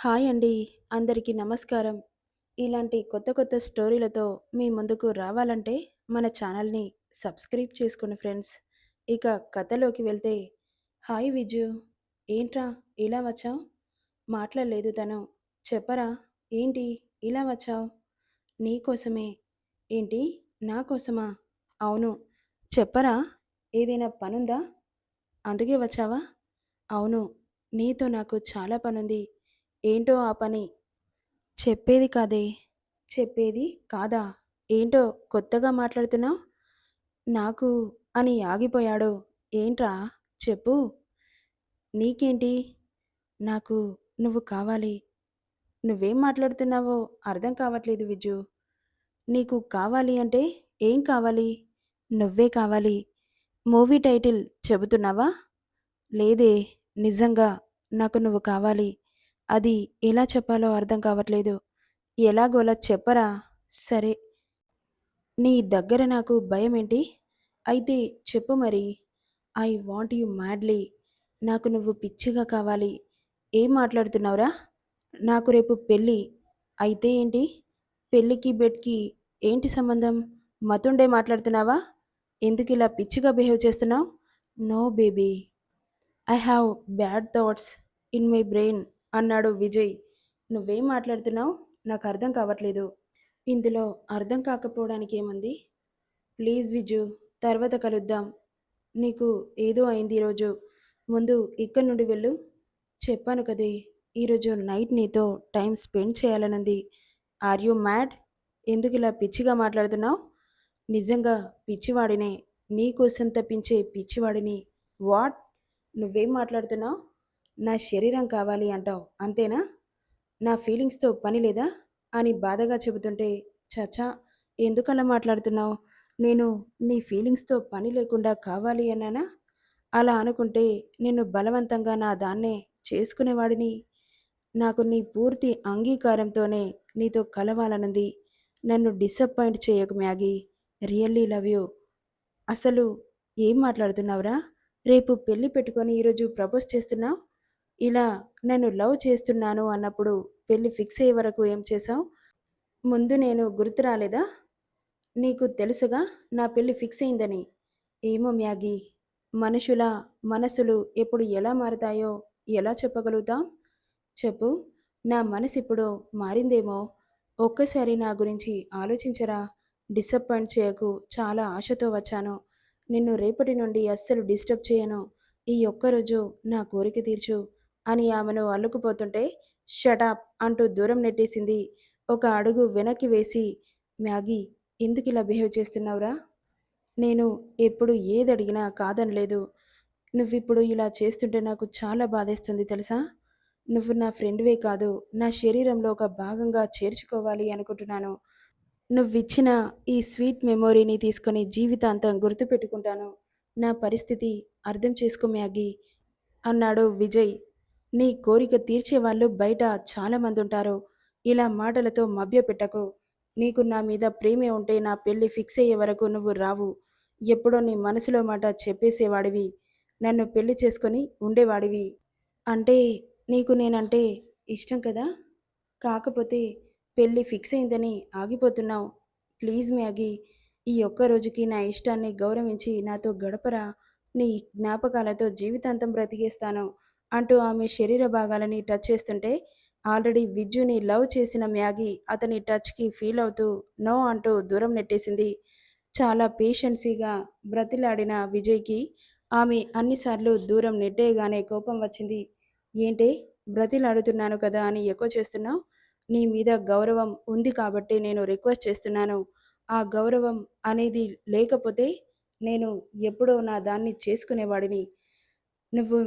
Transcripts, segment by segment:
Hi అండి. అందరికీ నమస్కారం. ఇలాంటి కొత్త కొత్త స్టోరీలతో మీ ముందుకు రావాలంటే మన ఛానల్ని సబ్స్క్రైబ్ చేసుకోండి ఫ్రెండ్స్. ఇక కథలోకి వెళ్తే హాయ్ విజు. ఏంట్రా ఇలా వచ్చావు? మాట్లాడలేదు తను. చెప్పరా ఏంటి ఇలా వచ్చావు? నీకోసమే ఏంటి నా కోసమా? అవును. చెప్పరా ఏదైనా పనుందా? అందుకే వచ్చావా? అవును నీతో నాకు చాలా పనుంది. ఏంటో ఆ పని? చెప్పేది కాదే. చెప్పేది కాదా? ఏంటో కొత్తగా మాట్లాడుతున్నావు? నాకు అని ఆగిపోయాడు. ఏంట్రా? చెప్పు. నీకేంటి? నాకు నువ్వు కావాలి. నువ్వేం మాట్లాడుతున్నావో అర్థం కావట్లేదు విజు. నీకు కావాలి అంటే ఏం కావాలి? నువ్వే కావాలి. మూవీ టైటిల్ చెబుతున్నావా? లేదే. నిజంగా నాకు నువ్వు కావాలి. అది ఎలా చెప్పాలో అర్థం కావట్లేదు. ఎలాగోలా చెప్పరా? సరే. నీ దగ్గర నాకు భయం ఏంటి అయితే చెప్పు మరి. I want you madly. నాకు నువ్వు పిచ్చిగా కావాలి. ఏం మాట్లాడుతున్నావురా? నాకు రేపు పెళ్ళి. అయితే ఏంటి? పెళ్ళికి బెడ్కి ఏంటి సంబంధం? మతుండే మాట్లాడుతున్నావా? ఎందుకు ఇలా పిచ్చిగా బిహేవ్ చేస్తున్నావు? No baby. I have bad thoughts in my brain. అన్నాడు విజయ్. నువ్వేం మాట్లాడుతున్నావు? నాకు అర్థం కావట్లేదు. ఇందులో అర్థం కాకపోవడానికి ఏముంది? ప్లీజ్ విజు తర్వాత కలుద్దాం. నీకు ఏదో అయింది ఈరోజు ముందు ఇక్కడి నుండి వెళ్ళు. చెప్పాను కదే ఈరోజు నైట్ నీతో time spend చేయాలనుంది. Are you mad? ఎందుకు ఇలా పిచ్చిగా మాట్లాడుతున్నావు? నిజంగా పిచ్చివాడినే నీకోసం తప్పించే పిచ్చివాడిని. వాట్? నువ్వేం మాట్లాడుతున్నావు? నా శరీరం కావాలి అంటావు అంతేనా? నా ఫీలింగ్స్తో పని లేదా? అని బాధగా చెబుతుంటే చచా ఎందుకలా మాట్లాడుతున్నావు? నేను నీ ఫీలింగ్స్తో పని లేకుండా కావాలి అన్నానా? అలా అనుకుంటే నిన్ను బలవంతంగా నా దాన్నే చేసుకునేవాడిని. నాకు నీ పూర్తి అంగీకారంతోనే నీతో కలవాలనుంది. నన్ను డిసప్పాయింట్ చేయకు మ్యాగీ. Really love you. అసలు ఏం మాట్లాడుతున్నావురా? రేపు పెళ్ళి పెట్టుకొని ఈరోజు ప్రపోజ్ చేస్తున్నావు? ఇలా నన్ను లవ్ చేస్తున్నాను అన్నప్పుడు పెళ్ళి ఫిక్స్ అయ్యే వరకు ఏం చేశావు? ముందు నేను గుర్తు రాలేదా? నీకు తెలుసుగా నా పెళ్ళి ఫిక్స్ అయిందని. ఏమో మ్యాగీ మనుషుల మనసులు ఎప్పుడు ఎలా మారుతాయో ఎలా చెప్పగలుగుతాం? చెప్పు నా మనసు ఇప్పుడు మారిందేమో. ఒక్కసారి నా గురించి ఆలోచించరా? డిసప్పాయింట్ చేయకు చాలా ఆశతో వచ్చాను. నిన్ను రేపటి నుండి అస్సలు డిస్టర్బ్ చేయను. ఈ ఒక్కరోజు నా కోరిక తీర్చు. అని ఆమెను అల్లుకుపోతుంటే షటాప్ అంటూ దూరం నెట్టేసింది. ఒక అడుగు వెనక్కి వేసి మ్యాగీ ఎందుకు ఇలా బిహేవ్ చేస్తున్నావురా? నేను ఎప్పుడు ఏది అడిగినా కాదనలేదు. నువ్విప్పుడు ఇలా చేస్తుంటే నాకు చాలా బాధేస్తుంది తెలుసా? నువ్వు నా ఫ్రెండ్వే కాదు నా శరీరంలో ఒక భాగంగా చేర్చుకోవాలి అనుకుంటున్నాను. నువ్విచ్చిన ఈ స్వీట్ మెమొరీని తీసుకొని జీవితాంతం గుర్తుపెట్టుకుంటాను. నా పరిస్థితి అర్థం చేసుకో మ్యాగీ అన్నాడు విజయ్. నీ కోరిక తీర్చేవాళ్ళు బయట చాలామంది ఉంటారు ఇలా మాటలతో మభ్యపెట్టకు. నీకు నా మీద ప్రేమే ఉంటే నా పెళ్ళి ఫిక్స్ అయ్యే వరకు నువ్వు రావు. ఎప్పుడో నీ మనసులో మాట చెప్పేసేవాడివి. నన్ను పెళ్ళి చేసుకొని ఉండేవాడివి. అంటే నీకు నేనంటే ఇష్టం కదా? కాకపోతే పెళ్ళి ఫిక్స్ అయిందని ఆగిపోతున్నావు. ప్లీజ్ మ్యాగీ ఈ ఒక్క రోజుకి నా ఇష్టాన్ని గౌరవించి నాతో గడపరా. నీ జ్ఞాపకాలతో జీవితాంతం బ్రతికేస్తాను. అంటూ ఆమె శరీర భాగాలని టచ్ చేస్తుంటే ఆల్రెడీ విజ్జుని లవ్ చేసిన మ్యాగీ అతని టచ్కి ఫీల్ అవుతూ నో అంటూ దూరం నెట్టేసింది. చాలా పేషెన్సీగా బ్రతిలాడిన విజయ్కి ఆమె అన్నిసార్లు దూరం నెట్టేయగానే కోపం వచ్చింది. ఏంటే బ్రతిలాడుతున్నాను కదా అని ఎక్కువ చేస్తున్నావు? నీ మీద గౌరవం ఉంది కాబట్టి నేను రిక్వెస్ట్ చేస్తున్నాను. ఆ గౌరవం అనేది లేకపోతే నేను ఎప్పుడో నా దాన్ని చేసుకునేవాడిని. నువ్వు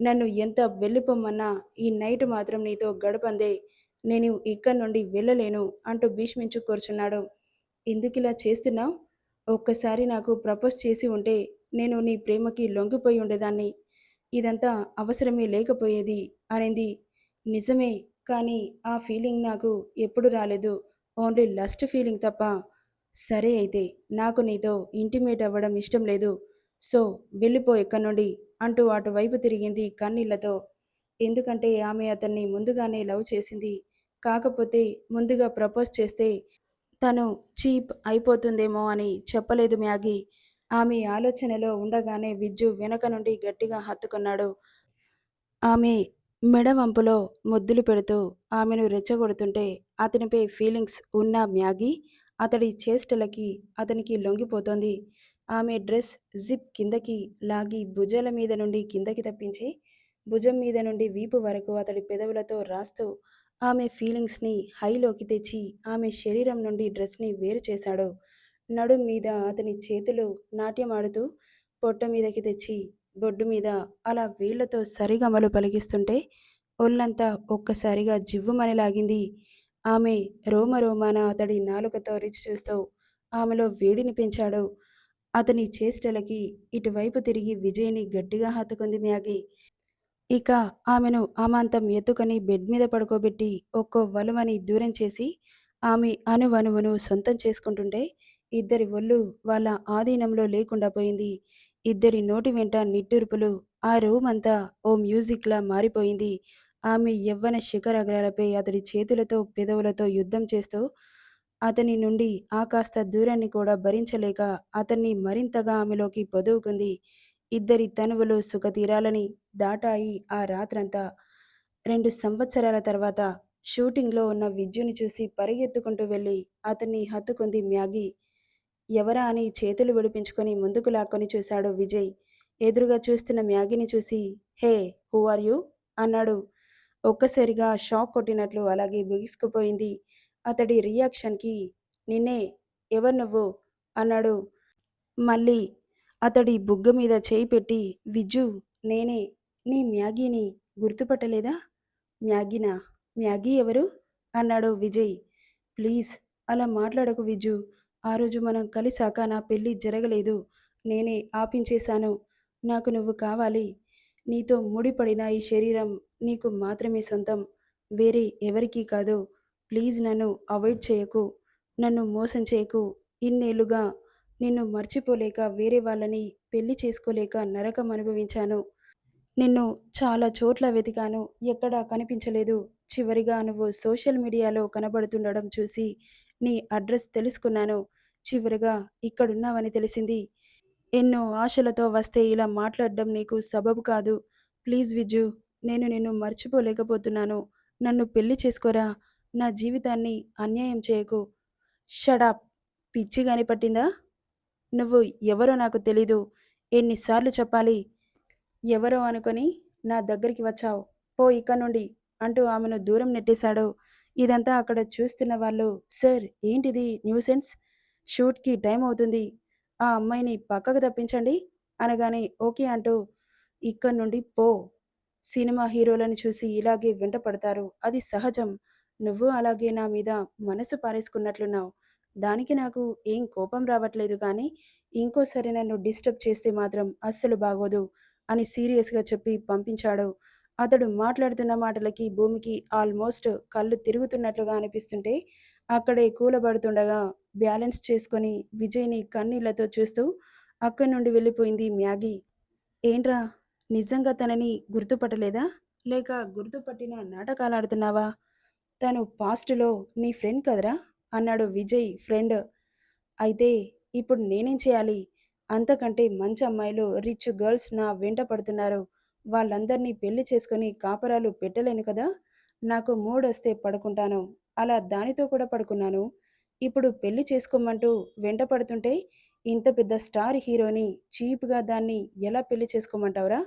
నన్ను ఎంత వెళ్ళిపోమన్నా ఈ నైట్ మాత్రం నీతో గడపందే. నేను ఇక్కడి నుండి వెళ్ళలేను అంటూ భీష్మించు కూర్చున్నాడు. ఎందుకిలా చేస్తున్నావు? ఒక్కసారి నాకు ప్రపోజ్ చేసి ఉంటే నేను నీ ప్రేమకి లొంగిపోయి ఉండేదాన్ని. ఇదంతా అవసరమే లేకపోయేది అనేది. నిజమే కానీ ఆ ఫీలింగ్ నాకు ఎప్పుడు రాలేదు. ఓన్లీ లస్ట్ ఫీలింగ్ తప్ప. సరే అయితే నాకు నీతో ఇంటిమేట్ అవ్వడం ఇష్టం లేదు. సో వెళ్ళిపో ఇక్కడి నుండి అంటూ అటువైపు తిరిగింది కన్నీళ్ళతో ఎందుకంటే ఆమె అతన్ని ముందుగానే లవ్ చేసింది. కాకపోతే ముందుగా ప్రపోజ్ చేస్తే తను చీప్ అయిపోతుందేమో అని చెప్పలేదు మ్యాగీ. ఆమె ఆలోచనలో ఉండగానే విజ్జు వెనక నుండి గట్టిగా హత్తుకున్నాడు. ఆమె మెడ వంపులో ముద్దులు పెడుతూ ఆమెను రెచ్చగొడుతుంటే అతనిపై ఫీలింగ్స్ ఉన్న మ్యాగీ అతడి చేష్టలకి అతనికి లొంగిపోతోంది. ఆమె డ్రెస్ జిప్ కిందకి లాగి భుజాల మీద నుండి కిందకి తప్పించి భుజం మీద నుండి వీపు వరకు అతడి పెదవులతో రాస్తూ ఆమె ఫీలింగ్స్ని హైలోకి తెచ్చి ఆమె శరీరం నుండి డ్రెస్ని వేరు చేశాడు. నడుం మీద అతని చేతులు నాట్యమాడుతూ పొట్ట మీదకి తెచ్చి బొడ్డు మీద అలా వీళ్ళతో సరిగమలు పలికిస్తుంటే ఒళ్ళంతా ఒక్కసారిగా జివ్వుమని లాగింది. ఆమె రోమరోమాన అతడి నాలుకతో రుచి చూస్తూ ఆమెలో వేడిని పెంచాడు. అతని చేష్టలకి ఇటువైపు తిరిగి విజయ్ని గట్టిగా హత్తుకుంది మ్యాగీ. ఇక ఆమెను అమాంతం ఎత్తుకొని బెడ్ మీద పడుకోబెట్టి ఒక్కో వలువని దూరం చేసి ఆమె అణువణువును సొంతం చేసుకుంటుంటే ఇద్దరి ఒళ్ళు వాళ్ళ ఆధీనంలో లేకుండా పోయింది. ఇద్దరి నోటి వెంట నిట్టూర్పులు. ఆ రూమ్ అంతా ఓ మ్యూజిక్‌లా మారిపోయింది. ఆమె యవ్వన శిఖరాగ్రాలపై అతడి చేతులతో, పెదవులతో యుద్ధం చేస్తూ అతని నుండి ఆ కాస్త దూరాన్ని కూడా భరించలేక అతన్ని మరింతగా ఆమెలోకి పొదువుకుంది. ఇద్దరి తనువులు సుఖతీరాలని దాటాయి ఆ రాత్రంతా. రెండు సంవత్సరాల తర్వాత షూటింగ్‌లో ఉన్న విద్యుని చూసి పరిగెత్తుకుంటూ వెళ్ళి అతన్ని హత్తుకుంది మ్యాగీ. ఎవరా అని చేతులు విడిపించుకొని ముందుకు లాక్కొని చూశాడు విజయ్. ఎదురుగా చూస్తున్న మ్యాగీని చూసి హే! Who are you? అన్నాడు. ఒక్కసారిగా షాక్ కొట్టినట్లు అలాగే బిగుసుకుపోయింది. అతడి రియాక్షన్‌కి నిన్నే ఎవరు నువ్వు? అన్నాడు. మళ్ళీ అతడి బుగ్గ మీద చేయి పెట్టి విజు నేనే నీ మ్యాగీని గుర్తుపట్టలేదా? మ్యాగీనా? మ్యాగీ ఎవరు? అన్నాడు విజయ్. ప్లీజ్ అలా మాట్లాడకు విజు ఆ రోజు మనం కలిసాక నా పెళ్ళి జరగలేదు. నేనే ఆపించేశాను. నాకు నువ్వు కావాలి. నీతో ముడిపడిన ఈ శరీరం నీకు మాత్రమే సొంతం. వేరే ఎవరికీ కాదు. ప్లీజ్ నన్ను అవాయిడ్ చేయకు. నన్ను మోసం చేయకు. ఇన్నేళ్ళుగా నిన్ను మర్చిపోలేక వేరే వాళ్ళని పెళ్ళి చేసుకోలేక నరకం అనుభవించాను. నిన్ను చాలా చోట్ల వెతికాను. ఎక్కడా కనిపించలేదు. చివరిగా నువ్వు సోషల్ మీడియాలో కనబడుతుండడం చూసి నీ అడ్రస్ తెలుసుకున్నాను. చివరిగా ఇక్కడున్నావని తెలిసింది. ఎన్నో ఆశలతో వస్తే ఇలా మాట్లాడడం నీకు సబబు కాదు. ప్లీజ్ విజు నేను నిన్ను మర్చిపోలేకపోతున్నాను. నన్ను పెళ్ళి చేసుకోరా. నా జీవితాన్ని అన్యాయం చేయకు. షటప్ పిచ్చి పట్టిందా? నువ్వు ఎవరో నాకు తెలీదు. ఎన్నిసార్లు చెప్పాలి? ఎవరో అనుకొని నా దగ్గరికి వచ్చావు. పో ఇక్కడ నుండి అంటూ ఆమెను దూరం నెట్టేశాడు. ఇదంతా అక్కడ చూస్తున్న వాళ్ళు సార్ ఏంటిది న్యూసెన్స్? షూట్‌కి టైం అవుతుంది. ఆ అమ్మాయిని పక్కకు తప్పించండి అనగానే ఓకే అంటూ ఇక్కడ నుండి పో. సినిమా హీరోలను చూసి ఇలాగే వెంటపడతారు. అది సహజం. నువ్వు అలాగే నా మీద మనసు పారేసుకున్నట్లున్నావు. దానికి నాకు ఏం కోపం రావట్లేదు కానీ ఇంకోసారి నన్ను డిస్టర్బ్ చేస్తే మాత్రం అస్సలు బాగోదు అని సీరియస్‌గా చెప్పి పంపించాడు. అతడు మాట్లాడుతున్న మాటలకి భూమికి ఆల్మోస్ట్ కళ్ళు తిరుగుతున్నట్లుగా అనిపిస్తుంటే అక్కడే కూలబడుతుండగా బ్యాలెన్స్ చేసుకొని విజయ్‌ని కన్నీళ్ళతో చూస్తూ అక్కడి నుండి వెళ్ళిపోయింది మ్యాగీ. ఏంట్రా నిజంగా తనని గుర్తుపట్టలేదా? లేక గుర్తుపట్టిన నాటకాలాడుతున్నావా? తను పాస్ట్‌లో నీ ఫ్రెండ్ కదరా! అన్నాడు విజయ్ ఫ్రెండ్. అయితే ఇప్పుడు నేనేం చేయాలి? అంతకంటే మంచి అమ్మాయిలు రిచ్ గర్ల్స్ నా వెంట పడుతున్నారు. వాళ్ళందరినీ పెళ్ళి చేసుకొని కాపరాలు పెట్టలేను కదా! నాకు మూడొస్తే పడుకుంటాను. అలా దానితో కూడా పడుకున్నాను. ఇప్పుడు పెళ్ళి చేసుకోమంటూ వెంట పడుతుంటే ఇంత పెద్ద స్టార్ హీరోని చీప్‌గా దాన్ని ఎలా పెళ్ళి చేసుకోమంటావురా?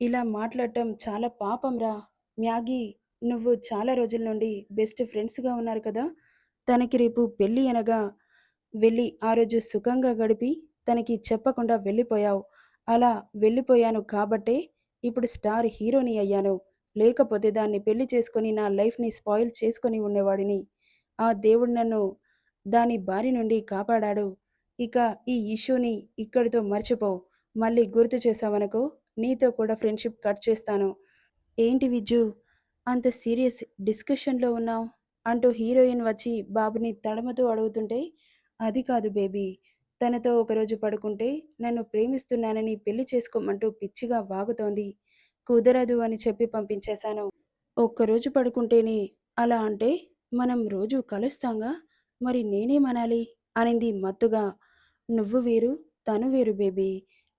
ఇలా మాట్లాడటం చాలా పాపంరా. మ్యాగీ నువ్వు చాలా రోజుల నుండి బెస్ట్ ఫ్రెండ్స్‌గా ఉన్నారు కదా! తనకి రేపు పెళ్ళి అనగా వెళ్ళి ఆ రోజు సుఖంగా గడిపి తనకి చెప్పకుండా వెళ్ళిపోయావు. అలా వెళ్ళిపోయాను కాబట్టే ఇప్పుడు స్టార్ హీరోని అయ్యాను. లేకపోతే దాన్ని పెళ్ళి చేసుకొని నా లైఫ్‌ని స్పాయిల్ చేసుకొని ఉండేవాడిని. ఆ దేవుడు నన్ను దాని బారి నుండి కాపాడాడు. ఇక ఈ ఇష్యూని ఇక్కడితో మర్చిపో. మళ్ళీ గుర్తు చేశావనుకో నీతో కూడా ఫ్రెండ్‌షిప్ కట్ చేస్తాను. ఏంటి విజ్జూ అంత సీరియస్ డిస్కషన్‌లో ఉన్నావు? అంటూ హీరోయిన్ వచ్చి బాబుని తడమతో అడుగుతుంటే అది కాదు బేబీ. తనతో ఒకరోజు పడుకుంటే నన్ను ప్రేమిస్తున్నానని పెళ్ళి చేసుకోమంటూ పిచ్చిగా వాగుతోంది. కుదరదు అని చెప్పి పంపించేశాను. ఒక్కరోజు పడుకుంటేనే అలా అంటే మనం రోజు కలుస్తాంగా మరి నేనేమనాలి అనింది మత్తుగా. నువ్వు వేరు తను వేరు బేబీ.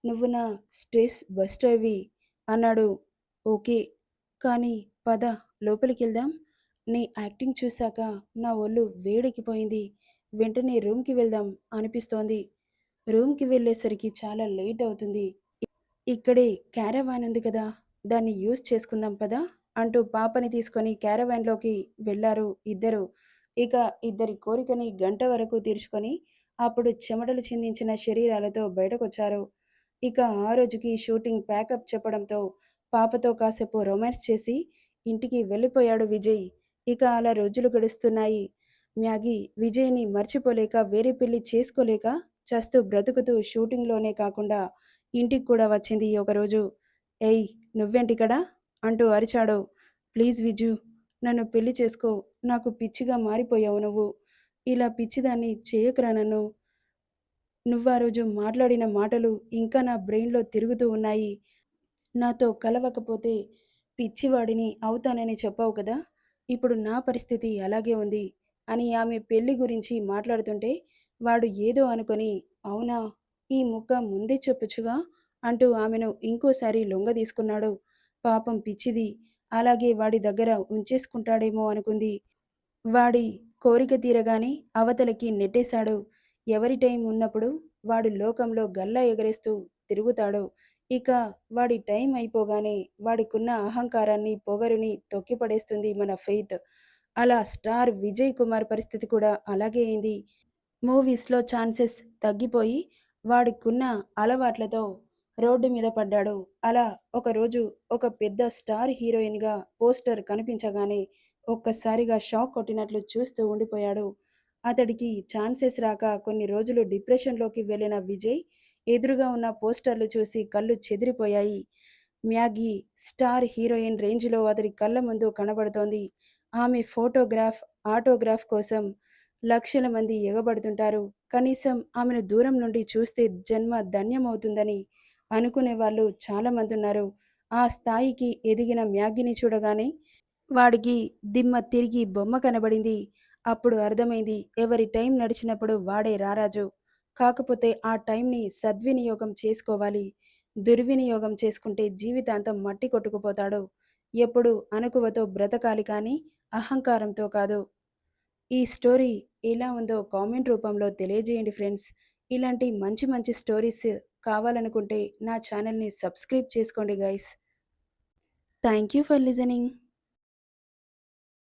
నువ్వు నా స్ట్రెస్ బస్టర్వి అన్నాడు. ఓకే. కానీ పద లోపలికెళ్దాం. నీ యాక్టింగ్ చూశాక నా ఒళ్ళు వేడెక్కిపోయింది. వెంటనే రూమ్‌కి వెళ్దాం అనిపిస్తోంది. రూమ్‌కి వెళ్ళేసరికి చాలా లేట్ అవుతుంది. ఇక్కడే క్యారవాన్ ఉంది కదా! దాన్ని యూజ్ చేసుకుందాం పదా! అంటూ పాపని తీసుకొని క్యారవాన్‌లోకి వెళ్ళారు ఇద్దరు ఇక ఇద్దరి కోరికని గంట వరకు తీర్చుకొని అప్పుడు చెమటలు చిందించిన శరీరాలతో బయటకొచ్చారు. ఇక ఆ రోజుకి షూటింగ్ ప్యాకప్ చెప్పడంతో పాపతో కాసేపు రొమాన్స్ చేసి ఇంటికి వెళ్ళిపోయాడు విజయ్. ఇక అలా రోజులు గడుస్తున్నాయి. మ్యాగీ విజయ్‌ని మర్చిపోలేక వేరే పెళ్ళి చేసుకోలేక చస్తూ బ్రతుకుతూ షూటింగ్‌లోనే కాకుండా ఇంటికి కూడా వచ్చింది ఒకరోజు. ఏయ్! నువ్వేంటికడా అంటూ అరిచాడు. ప్లీజ్ విజు నన్ను పెళ్ళి చేసుకో. నాకు పిచ్చిగా మారిపోయావు నువ్వు. ఇలా పిచ్చిదాన్ని చేయకురా నన్ను. నువ్వా రోజు మాట్లాడిన మాటలు ఇంకా నా బ్రెయిన్‌లో తిరుగుతూ ఉన్నాయి. నాతో కలవకపోతే పిచ్చివాడిని అవుతానని చెప్పావు కదా! ఇప్పుడు నా పరిస్థితి అలాగే ఉంది అని ఆమె పెళ్ళి గురించి మాట్లాడుతుంటే వాడు ఏదో అనుకొని అవునా! ఈ ముక్క ముందే చెప్పొచ్చుగా అంటూ ఆమెను ఇంకోసారి లొంగ తీసుకున్నాడు పాపం పిచ్చిది. అలాగే వాడి దగ్గర ఉంచేసుకుంటాడేమో అనుకుంది. వాడి కోరిక తీరగానే అవతలకి నెట్టేశాడు. ఎవరి టైం ఉన్నప్పుడు వాడు లోకంలో గల్లా ఎగరేస్తూ తిరుగుతాడు. ఇక వాడి టైం అయిపోగానే వాడికున్న అహంకారాన్ని, పొగరుని తొక్కిపడేస్తుంది మన ఫెయిత్. అలా స్టార్ విజయ్ కుమార్ పరిస్థితి కూడా అలాగే అయింది. మూవీస్‌లో ఛాన్సెస్ తగ్గిపోయి వాడికున్న అలవాట్లతో రోడ్డు మీద పడ్డాడు. అలా ఒకరోజు ఒక పెద్ద స్టార్ హీరోయిన్‌గా పోస్టర్ కనిపించగానే ఒక్కసారిగా షాక్ కొట్టినట్లు చూస్తూ ఉండిపోయాడు. అతడికి ఛాన్సెస్ రాక కొన్ని రోజులు డిప్రెషన్‌లోకి వెళ్ళిన విజయ్ ఎదురుగా ఉన్న పోస్టర్లు చూసి కళ్ళు చెదిరిపోయాయి. మ్యాగీ స్టార్ హీరోయిన్ రేంజ్‌లో అతడి కళ్ళ ముందు కనబడుతోంది. ఆమె ఫోటోగ్రాఫ్, ఆటోగ్రాఫ్ కోసం లక్షల మంది ఎగబడుతుంటారు. కనీసం ఆమెను దూరం నుండి చూస్తే జన్మ ధన్యమవుతుందని చాలామంది ఉన్నారు ఆ స్థాయికి ఎదిగిన మ్యాగీని చూడగానే వాడికి దిమ్మ తిరిగి బొమ్మ కనబడింది. అప్పుడు అర్థమైంది ఎవరి టైం నడిచినప్పుడు వాడే రారాజు. కాకపోతే ఆ టైంని సద్వినియోగం చేసుకోవాలి. దుర్వినియోగం చేసుకుంటే జీవితాంతం మట్టి కొట్టుకుపోతాడు. ఎప్పుడు అనుకువతో బ్రతకాలి కానీ అహంకారంతో కాదు. ఈ స్టోరీ ఎలా ఉందో కామెంట్ రూపంలో తెలియజేయండి ఫ్రెండ్స్. ఇలాంటి మంచి మంచి స్టోరీస్ కావాలనుకుంటే నా ఛానల్‌ని సబ్స్క్రైబ్ చేసుకోండి guys. Thank you for listening.